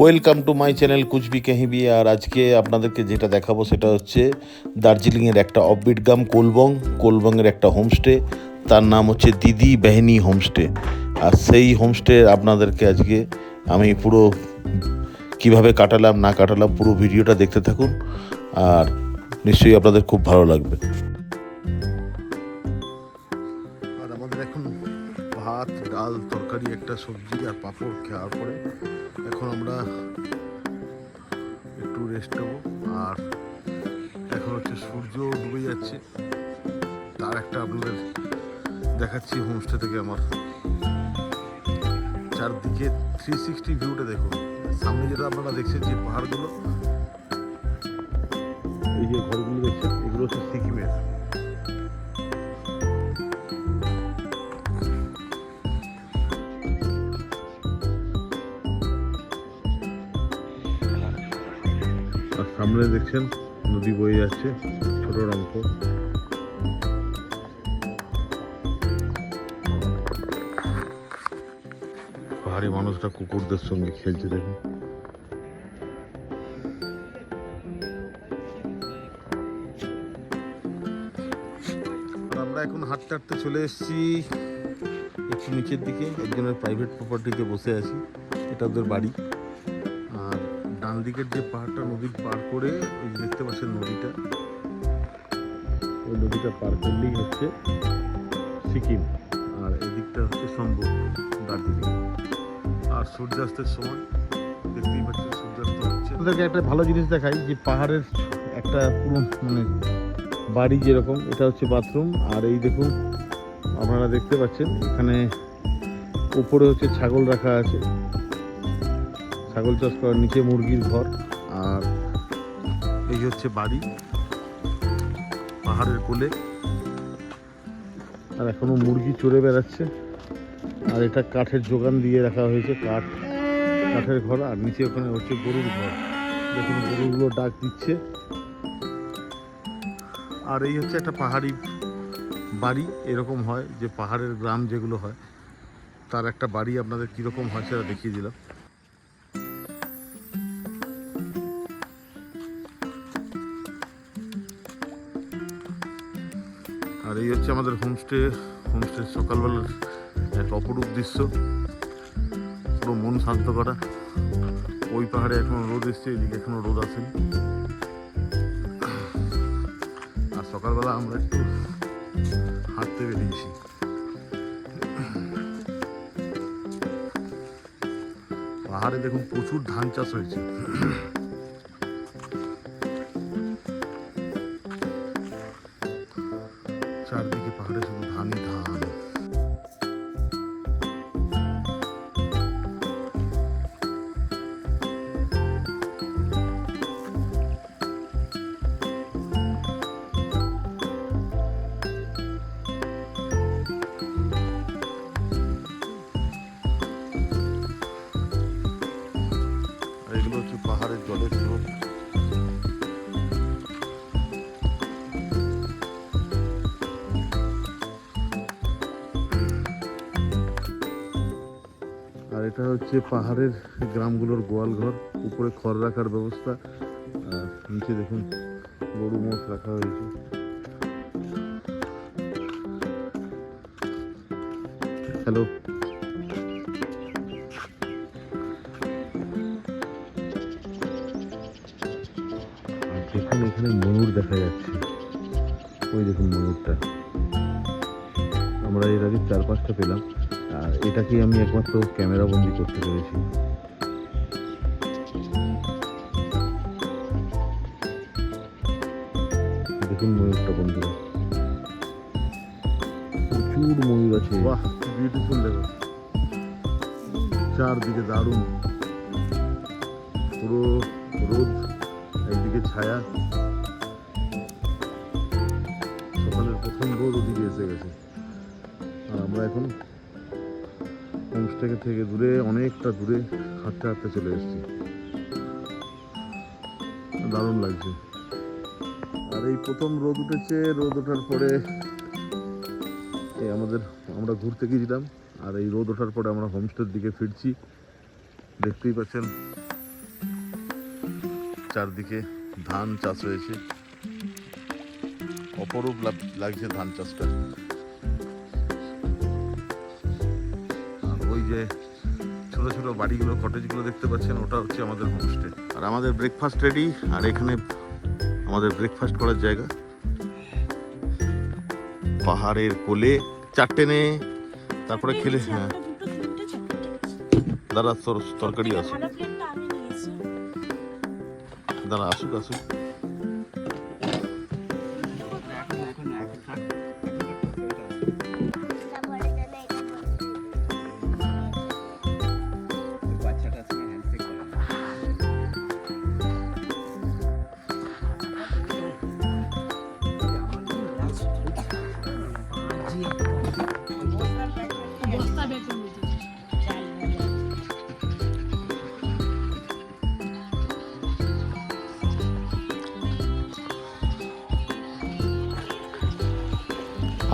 Welcome to my channel কুচবি কাহিবি আর আজকে আপনাদেরকে যেটা দেখাবো সেটা হচ্ছে দার্জিলিংয়ের একটা অফবিট গ্রাম কোলবং কোলবংয়ের একটা হোমস্টে তার নাম হচ্ছে দিদি বেহনি হোমস্টে আর সেই হোমস্টে আপনাদেরকে আজকে আমি পুরো কীভাবে কাটালাম, না কাটালাম, পুরো ভিডিওটা দেখতে থাকুন। আর নিশ্চয়ই আপনাদের খুব ভালো লাগবে। ডাল, তরকারি, একটা সবজি আর পাঁপড় খাওয়ার পরে এখন আমরা একটু রেস্ট নেব। আর এখন হচ্ছে সূর্য ডুবে যাচ্ছে। তার একটা আপনাদের দেখাচ্ছি হোমস্টে থেকে আমার। চারদিকে থ্রি সিক্সটি ভিউটা দেখুন। সামনে যেটা আপনারা দেখছেন যে পাহাড়গুলো, এই যে ঘরগুলো দেখছেন, এগুলো হচ্ছে সিকিমের। আর সামনে দেখছেন নদী বয়ে যাচ্ছে, ছোট অঙ্ক পাহাড়ি মানুষরা কুকুরদের সঙ্গে খেলছে দেখুন। আমরা এখন হাঁটতে হাঁটতে চলে এসেছি একটু নিচের দিকে, একজনের প্রাইভেট প্রপার্টিতে বসে আছি, এটা ওদের বাড়ি। ডান দিকের যে পাহাড়টা নদীর পার করে ওই দেখতে পাচ্ছেন নদীটা, ওই নদীটা পার করলেই হচ্ছে সিকিম, আর এদিকটা হচ্ছে সম্ভব, দার্জিলিং। আর সূর্যাস্তের সময়, দেখতেই পাচ্ছেন সূর্যাস্ত হচ্ছে। ওদেরকে একটা ভালো জিনিস দেখাই, যে পাহাড়ের একটা পুরো মানে বাড়ি যেরকম, এটা হচ্ছে বাথরুম। আর এই দেখুন, আপনারা দেখতে পাচ্ছেন, এখানে উপরে হচ্ছে ছাগল রাখা আছে। ছাগল চাষ করার নিচে মুরগির ঘর আর এই হচ্ছে বাড়ি, পাহাড়ের কোলে। আর এখনও মুরগি চড়ে বেড়াচ্ছে। আর এটা কাঠের যোগান দিয়ে রাখা হয়েছে, কাঠ, কাঠের ঘর, আর নিচে ওখানে হচ্ছে গরুর ঘর। দেখুন, গরুগুলো ডাক দিচ্ছে। আর এই হচ্ছে একটা পাহাড়ি বাড়ি, এরকম হয় যে পাহাড়ের গ্রাম যেগুলো হয়, তার একটা বাড়ি আপনাদের কীরকম হয় সেটা দেখিয়ে দিলাম। এই হচ্ছে আমাদের হোমস্টে হোমস্টে সকালবেলার এক অপরূপ দৃশ্য। পুরো মন শান্ত করা। ওই পাহাড়ে এখনও রোদ এসছে, এদিকে এখনও রোদ আসেনি। আর সকালবেলা আমরা একটু হাঁটতে বেরিয়েছি। পাহাড়ে দেখুন প্রচুর ধান চাষ হয়েছে। চারদিকে পাহাড়ে শুধু ধানই ধান আর হচ্ছে পাহাড়ের গ্রামগুলোর গোয়াল ঘর, উপরে খড় রাখার ব্যবস্থা, আর নিচে দেখুন গরু মোষ রাখা হয়েছে। হ্যালো। দেখুন এখানে ময়ূর দেখা যাচ্ছে। ওই দেখুন ময়ূরটা। আমরা এর আগে চার পাঁচটা পেলাম। আর এটাকেই আমি একমাত্র ক্যামেরা বন্দি করতে পেরেছি? দেখুন ময়ূরটা বন্ধুরা প্রচুর ময়ূর আছে। বাহ বিউটিফুল দেখো। চারদিকে দারুণ। পুরো রোদ, একদিকে ছায়া। সকালের প্রথম রোদ ওদিকে এসে গেছে। আর আমরা এখন হোমস্টে থেকে দূরে, অনেকটা দূরে হাঁটতে হাঁটতে চলে এসেছি। দারুণ লাগছে। আর এই প্রথম রোদ উঠেছে, রোদ ওঠার পরে এই আমাদের, আমরা ঘুরতে গিয়েছিলাম, আর এই রোদ ওঠার পরে আমরা হোমস্টের দিকে ফিরছি। দেখতেই পাচ্ছেন, চারদিকে ধান চাষ হয়েছে। অপরূপ লাগ- লাগছে ধান চাষটা। যে ছোট ছোট বাড়িগুলো কটেজগুলো দেখতে পাচ্ছেন ওটা হচ্ছে আমাদের হোমস্টে আর আমাদের ব্রেকফাস্ট রেডি আর এখানে আমাদের ব্রেকফাস্ট করার জায়গা। পাহাড়ের কোলে চারটে নে তারপরে খেলে হ্যাঁ। দাঁড়া তোর তরকারি আসুক দাঁড়া আসুক আসুক।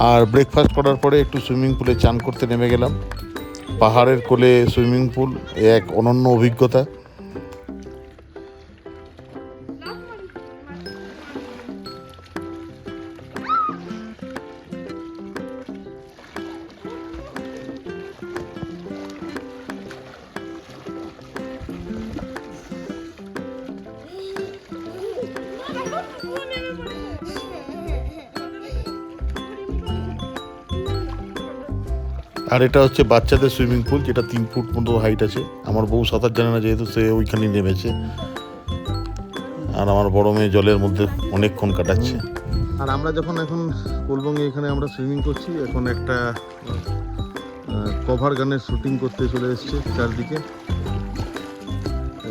আর ব্রেকফাস্ট করার পরে একটু সুইমিং পুলে চান করতে নেমে গেলাম। পাহাড়ের কোলে সুইমিং পুল এক অনন্য অভিজ্ঞতা। আর এটা হচ্ছে বাচ্চাদের সুইমিং পুল, যেটা তিন ফুট মতো হাইট আছে। আমার বউ সাঁতার জানে না, যেহেতু সে ওইখানেই নেমেছে। আর আমার বড় মেয়ে জলের মধ্যে অনেকক্ষণ কাটাচ্ছে। আর আমরা যখন এখন কোলবঙ্গে এখানে আমরা সুইমিং করছি, এখন একটা কভার গানের শুটিং করতে চলে এসছে চারদিকে।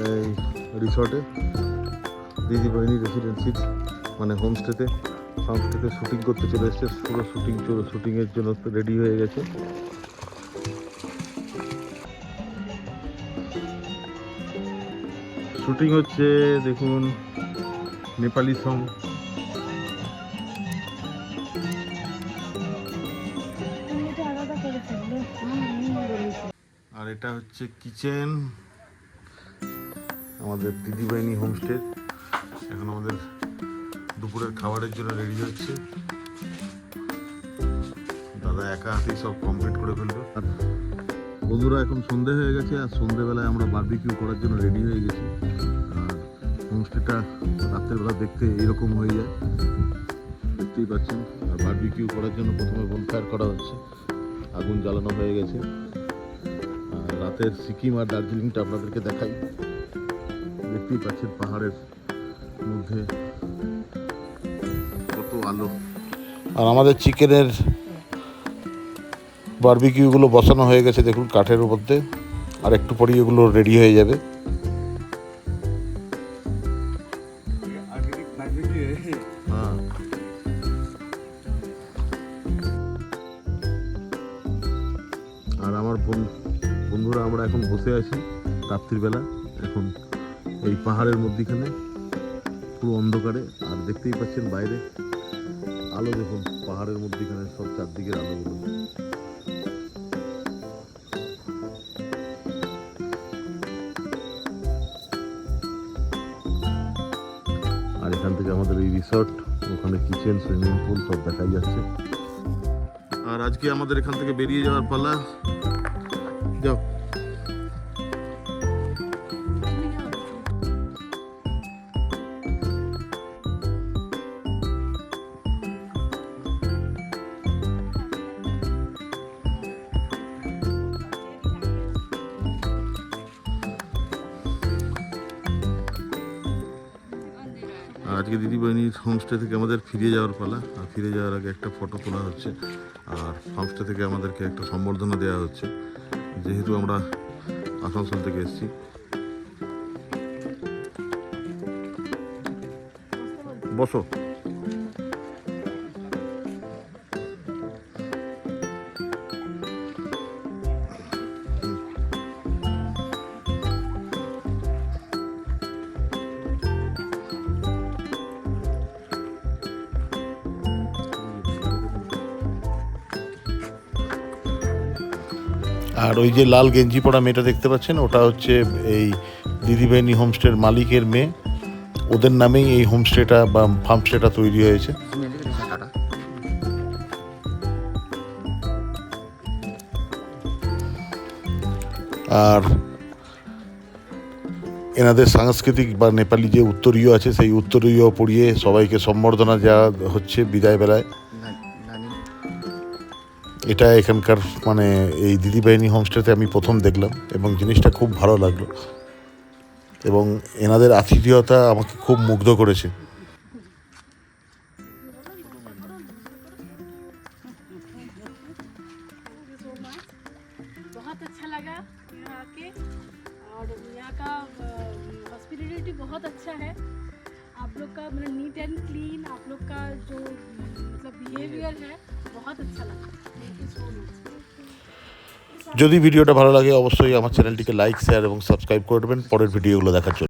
এই রিসর্টে দিদি বাহিনী রেসিডেন্সির মানে হোমস্টেতে হোমস্টেতে শুটিং করতে চলে এসছে। পুরো শুটিং শুটিংয়ের জন্য রেডি হয়ে গেছে। শুটিং হচ্ছে, দেখুন, নেপালি সং আর এটা হচ্ছে কিচেন, আমাদের দিদিবাহিনী হোমস্টে এখন আমাদের দুপুরের খাবারের জন্য রেডি হচ্ছে। দাদা একা হাতেই সব কমপ্লিট করে ফেলল বন্ধুরা এখন সন্ধে হয়ে গেছে, আর সন্ধেবেলায় আমরা বারবিকিউ করার জন্য রেডি হয়ে গেছি। আর হোমস্টেটা রাতের বেলা দেখতে এইরকম হয়ে যায়। দেখতেই পাচ্ছেন, আর বারবিকিউ করার জন্য প্রথমে বনফায়ার করা হচ্ছে। আগুন জ্বালানো হয়ে গেছে। আর রাতের সিকিম আর দার্জিলিংটা আপনাদেরকে দেখাই। দেখতেই পাচ্ছেন পাহাড়ের মধ্যে কত আলো। আর আমাদের চিকেনের বারবিকিউগুলো বসানো হয়ে গেছে, দেখুন কাঠের মধ্যে। আর একটু পরেই এগুলো রেডি হয়ে যাবে। হ্যাঁ। আর আমার বন- বন্ধুরা, আমরা এখন বসে আছি রাত্রিবেলা এখন এই পাহাড়ের মধ্যিখানে, পুরো অন্ধকারে। আর দেখতেই পাচ্ছেন বাইরে আলো, দেখুন, পাহাড়ের মধ্যিখানে সব চারদিকের আলোগুলো রিসর্ট ওখানে কিচেন সুইমিং পুল সব দেখাই যাচ্ছে। আর আজকে আমাদের এখান থেকে বেরিয়ে যাওয়ার পালা। যাও। আজকে দিদিবাহিনীর হোমস্টে থেকে আমাদের ফিরে যাওয়ার পালা। আর ফিরে যাওয়ার আগে একটা ফটো তোলা হচ্ছে। আর হোমস্টে থেকে আমাদেরকে একটা সম্বর্ধনা দেওয়া হচ্ছে। যেহেতু আমরা আসানসোল থেকে এসেছি। বসো। আর ওই যে লাল গেঞ্জি পরা মেয়েটা দেখতে পাচ্ছেন, ওটা হচ্ছে এই দিদিবাহিনী হোমস্টের মালিকের মেয়ে। ওদের নামেই এই হোমস্টেটা বা ফার্মস্টেটা তৈরি হয়েছে। আর এনাদের সাংস্কৃতিক বা নেপালি যে উত্তরীয় আছে, সেই উত্তরীয় পড়িয়ে সবাইকে সম্বর্ধনা দেওয়া হচ্ছে বিদায় বেলায় এটা এখানকার মানে এই দিদিবাহিনী হোমস্টেতে আমি প্রথম দেখলাম এবং জিনিসটা খুব ভালো লাগলো এবং এনাদের আতিথেয়তা আমাকে খুব মুগ্ধ করেছে बहुत अच्छा लगा यहाँ आके और यहाँ का हॉस्पिटलिटी बहुत अच्छा है आप लोग का मतलब नीट एंड क्लीन आप लोग का जो मतलब बिहेवियर है बहुत अच्छा लगा थैंक यू सो मच যদি ভিডিওটা ভালো লাগে অবশ্যই আমার চ্যানেলটিকে লাইক শেয়ার এবং সাবস্ক্রাইব করে দেবেন পরের ভিডিওগুলো দেখার জন্য